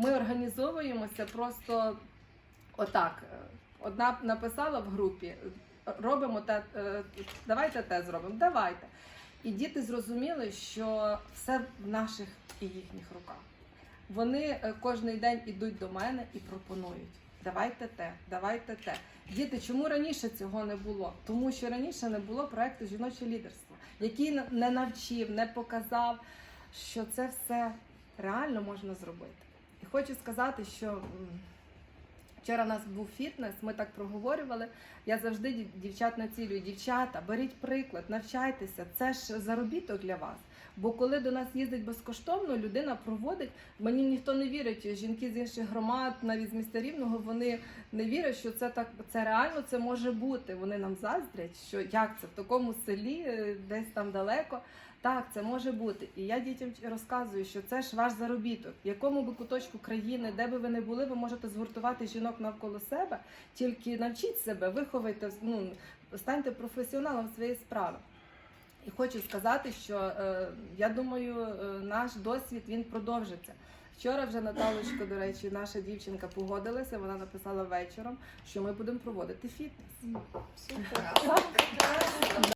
ми організовуємося просто отак. Одна написала в групі, робимо те, е, давайте те зробимо, давайте. І діти зрозуміли, що все в наших і їхніх руках. Вони е, кожен день ідуть до мене і пропонують. Давайте те, давайте те. Діти, чому раніше цього не було? Тому що раніше не було проекту жіноче лідерство, який не навчив, не показав, що це все реально можна зробити. І хочу сказати, що вчора у нас був фітнес, ми так проговорювали. Я завжди дівчат націлюю. Дівчата, беріть приклад, навчайтеся. Це ж заробіток для вас. Бо коли до нас їздить безкоштовно, людина проводить. Мені ніхто не вірить. Жінки з інших громад, навіть з міста Рівного, вони не вірять, що це так це реально це може бути. Вони нам заздрять, що як це в такому селі, е, десь там далеко. Так, це може бути. І я дітям розказую, що це ж ваш заробіток. В якому би куточку країни, де би ви не були, ви можете згуртувати жінок навколо себе. Тільки навчіть себе, виховайте, ну станьте професіоналом своєї справи. І хочу сказати, що е, я думаю, е, наш досвід він продовжиться. Вчора вже Наталочка, до речі, наша дівчинка погодилася. Вона написала вечором, що ми будемо проводити фітнес. Супер.